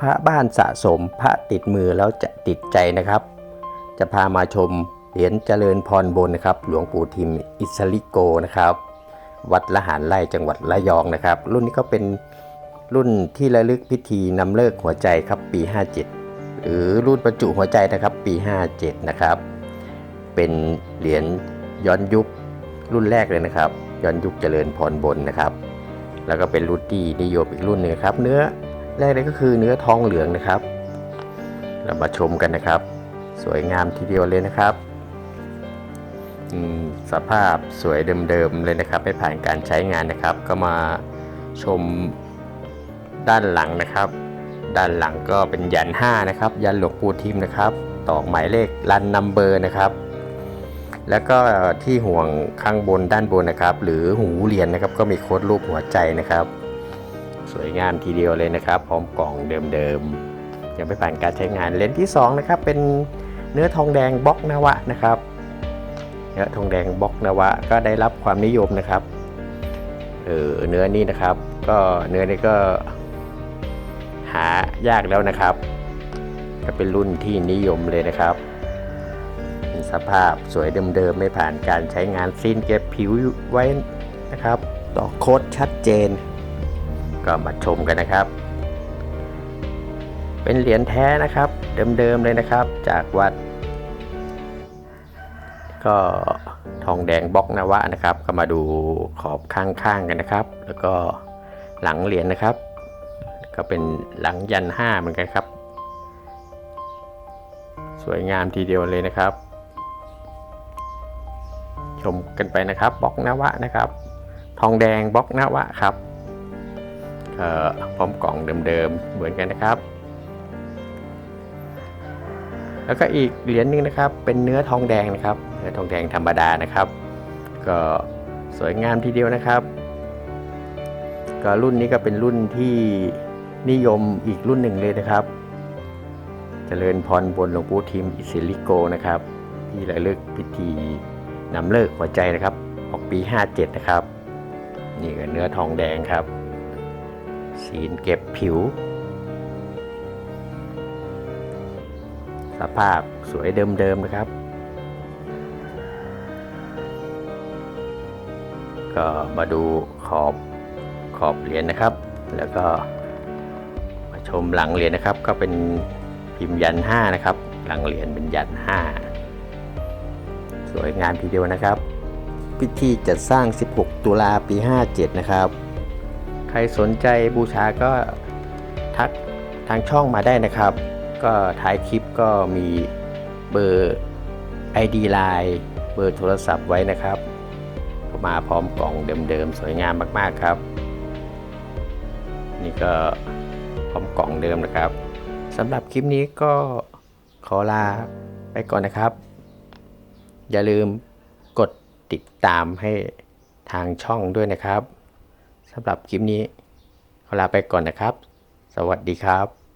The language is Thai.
พระบ้านสะสมพระติดมือแล้วจะติดใจนะครับ จะพามาชมเหรียญเจริญพรบนนะครับ หลวงปู่ทิมอิสริโกนะครับ วัดละหารไร่จังหวัดระยองนะครับ รุ่นนี้ก็เป็นรุ่นที่ระลึกพิธีนำเลิกหัวใจครับปี 57 หรือรุ่นบรรจุหัวใจนะครับปี 57 นะครับ เป็นเหรียญย้อนยุครุ่นแรกเลยนะครับ ย้อนยุคเจริญพรบนนะครับ แล้วก็เป็นรุ่นที่นิยมอีกรุ่นหนึ่งครับ เนื้อ แรกเลยก็คือเนื้อทองเหลืองนะครับ เรามาชมกันนะครับ สวยงามทีเดียวเลยนะครับสภาพสวยเดิมๆเลยนะครับ ไม่ผ่านการใช้งานนะครับ ก็มาชมด้านหลังนะครับ ด้านหลังก็เป็นยัน5นะครับ ยันหลวงปู่ทิมนะครับตอกหมายเลขรันนัมเบอร์นะครับ แล้วก็ที่ห่วงข้างบนด้านบนนะครับ หรือหูเหรียญนะครับ ก็มีโค้ดรูปหัวใจนะครับ สวยงามทีเดียวเลยนะครับ พร้อมกล่องเดิมๆยังไม่ผ่านการใช้งานเลนส์ที่สองนะครับ เป็นเนื้อทองแดงบล็อกนวะนะครับเนื้อทองแดงบล็อกนวะก็ได้รับความนิยมนะครับเออเนื้อนี้นะครับ ก็เนื้อนี้ก็หายากแล้วนะครับก็เป็นรุ่นที่นิยมเลยนะครับสภาพสวยเดิมๆไม่ผ่านการใช้งานซีนเก็บผิวไว้นะครับต่อโค้ดชัดเจน ก็มาชมกันนะครับ เป็นเหรียญแท้นะครับ เดิมๆเลยนะครับ จากวัด ก็ทองแดงบล็อกนวะนะครับ ก็มาดูขอบข้างๆกันนะครับ แล้วก็หลังเหรียญนะครับ ก็เป็นหลังยันห้าเหมือนกันครับ สวยงามทีเดียวเลยนะครับ ชมกันไปนะครับบล็อกนวะนะครับ ทองแดงบล็อกนวะครับ พร้อมกล่องเดิมๆเหมือนกันนะครับ แล้วก็อีกเหรียญหนึงนะครับ เป็นเนื้อทองแดงนะครับ เนื้อทองแดงธรรมดานะครับ ก็สวยงามทีเดียวนะครับ ก็รุ่นนี้ก็เป็นรุ่นที่นิยมอีกรุ่นหนึ่งเลยนะครับเจริญพรบนหลวงปู่ทิมอิสิลิโกนะครับ ที่ระลึกพิธีนำเลิกหัวใจนะครับ ออกปี 57 นะครับ นี่ก็เนื้อทองแดงครับ สีนเก็บผิว สภาพสวยเดิมๆนะครับ ก็มาดูขอบขอบเหรียญนะครับ แล้วก็มาชมหลังเหรียญนะครับ ก็เป็นพิมพ์ยัน5นะครับ หลังเหรียญเป็นยัน5สวยงามทีเดียวนะครับ พิธีจัดสร้าง 16 ตุลาปี 57 นะครับ ใครสนใจบูชาก็ทักทางช่องมาได้นะครับ ก็ท้ายคลิปก็มีเบอร์ ID Line เบอร์โทรศัพท์ไว้นะครับก็มาพร้อมกล่องเดิมๆ สวยงามมากๆครับ นี่ก็พร้อมกล่องเดิมนะครับสำหรับคลิปนี้ก็ขอลาไปก่อนนะครับ อย่าลืมกดติดตามให้ทางช่องด้วยนะครับ สำหรับคลิปนี้ขอลาไปก่อนนะครับ สวัสดีครับ